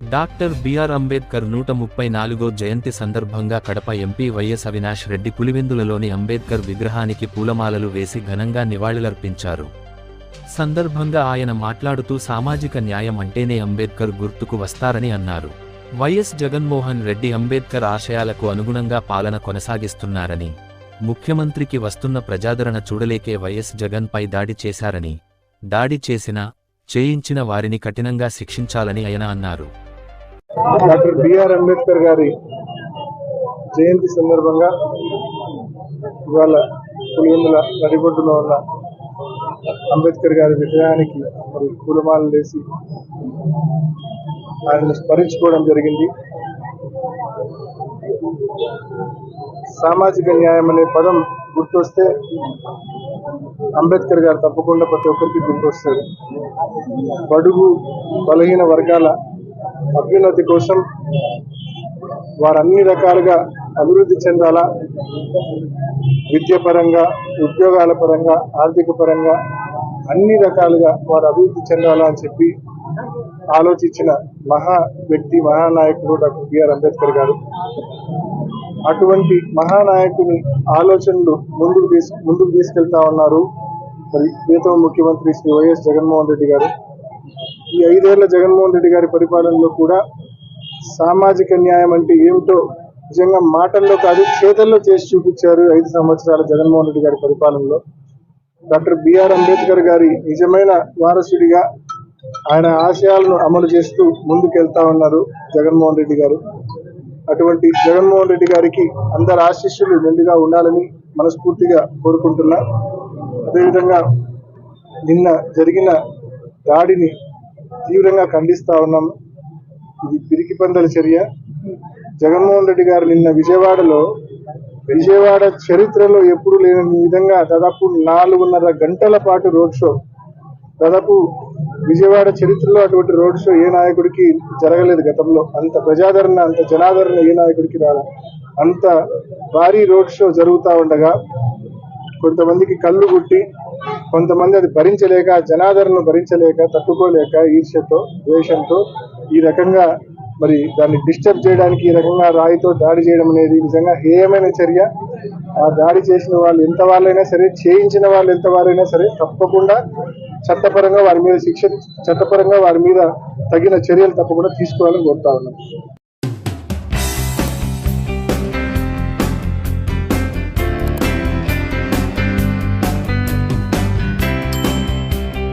Doctor BR Ambedkar నూట ముప్పై నాలుగో జయంతి సందర్భంగా కడప ఎంపీ వైఎస్ అవినాష్ రెడ్డి పులివెందులలోని అంబేద్కర్ విగ్రహానికి పూలమాలలు వేసి ఘనంగా నివాళులర్పించారు. సందర్భంగా ఆయన మాట్లాడుతూ సామాజిక న్యాయం అంటేనే అంబేద్కర్ గుర్తుకు వస్తారని అన్నారు. వైఎస్ జగన్మోహన్ రెడ్డి అంబేద్కర్ ఆశయాలకు అనుగుణంగా పాలన కొనసాగిస్తున్నారని ముఖ్యమంత్రికి వస్తున్న ప్రజాదరణ చూడలేకే వైఎస్ జగన్పై దాడి చేశారని దాడి చేసిన చేయించిన వారిని కఠినంగా శిక్షించాలని ఆయన అన్నారు. డాక్టర్ బిఆర్ అంబేద్కర్ గారి జయంతి సందర్భంగా ఇవాళ పులివెందుల నడిబొడ్డులో ఉన్న అంబేద్కర్ గారి విగ్రహానికి మరి పూలమాలలు వేసి ఆయనను స్మరించుకోవడం జరిగింది. సామాజిక న్యాయం అనే పదం గుర్తొస్తే అంబేద్కర్ గారు తప్పకుండా ప్రతి ఒక్కరికి గుర్తొస్తారు బడుగు బలహీన వర్గాల అభ్యున్నతి కోసం వారు అన్ని రకాలుగా అభివృద్ధి చెందాలా? విద్య పరంగా ఉద్యోగాల పరంగా ఆర్థిక పరంగా అన్ని రకాలుగా వారు అభివృద్ధి చెందాలా అని చెప్పి ఆలోచించిన మహా వ్యక్తి మహానాయకుడు డాక్టర్ బిఆర్ అంబేద్కర్ గారు. అటువంటి మహానాయకుని ఆలోచనలు ముందుకు తీసు ముందుకు తీసుకెళ్తా ఉన్నారు. మరి ప్రియతమ ముఖ్యమంత్రి శ్రీ వైఎస్ జగన్మోహన్ రెడ్డి గారు. ఈ ఐదేళ్ళ జగన్మోహన్ రెడ్డి గారి పరిపాలనలో కూడా సామాజిక న్యాయం అంటే ఏమిటో నిజంగా మాటల్లో కాదు చేతల్లో చేసి చూపించారు ఐదు సంవత్సరాల జగన్మోహన్ రెడ్డి గారి పరిపాలనలో. డాక్టర్ బిఆర్ అంబేద్కర్ గారి నిజమైన వారసుడిగా ఆయన ఆశయాలను అమలు చేస్తూ ముందుకెళ్తా ఉన్నారు జగన్మోహన్ రెడ్డి గారు. అటువంటి జగన్మోహన్ రెడ్డి గారికి అందరి ఆశీస్సులు నిండుగా ఉండాలని మనస్ఫూర్తిగా కోరుకుంటున్నా. అదేవిధంగా నిన్న జరిగిన దాడిని తీవ్రంగా ఖండిస్తా ఉన్నాము ఇది పిరికి పందల చర్య. జగన్మోహన్ రెడ్డి గారు నిన్న విజయవాడలో విజయవాడ చరిత్రలో ఎప్పుడు లేని విధంగా దాదాపు నాలుగున్నర గంటల పాటు రోడ్ షో దాదాపు విజయవాడ చరిత్రలో అటువంటి రోడ్ షో ఏ నాయకుడికి జరగలేదు గతంలో. అంత ప్రజాదరణ అంత జనాదరణ ఏ నాయకుడికి రాల. అంత భారీ రోడ్ షో జరుగుతూ ఉండగా కొంతమందికి కళ్ళు గుట్టి కొంతమంది అది భరించలేక జనాదరణను భరించలేక తట్టుకోలేక ఈర్ష్యతో ద్వేషంతో ఈ రకంగా మరి దాన్ని డిస్టర్బ్ చేయడానికి ఈ రకంగా రాయితో దాడి చేయడం అనేది నిజంగా హేయమైన చర్య. ఆ దాడి చేసిన వాళ్ళు ఎంత వాళ్ళైనా సరే చేయించిన వాళ్ళు ఎంత వారైనా సరే తప్పకుండా చట్టపరంగా వారి మీద శిక్ష చట్టపరంగా వారి మీద తగిన చర్యలు తప్పకుండా తీసుకోవాలని కోరుతా ఉన్నాం.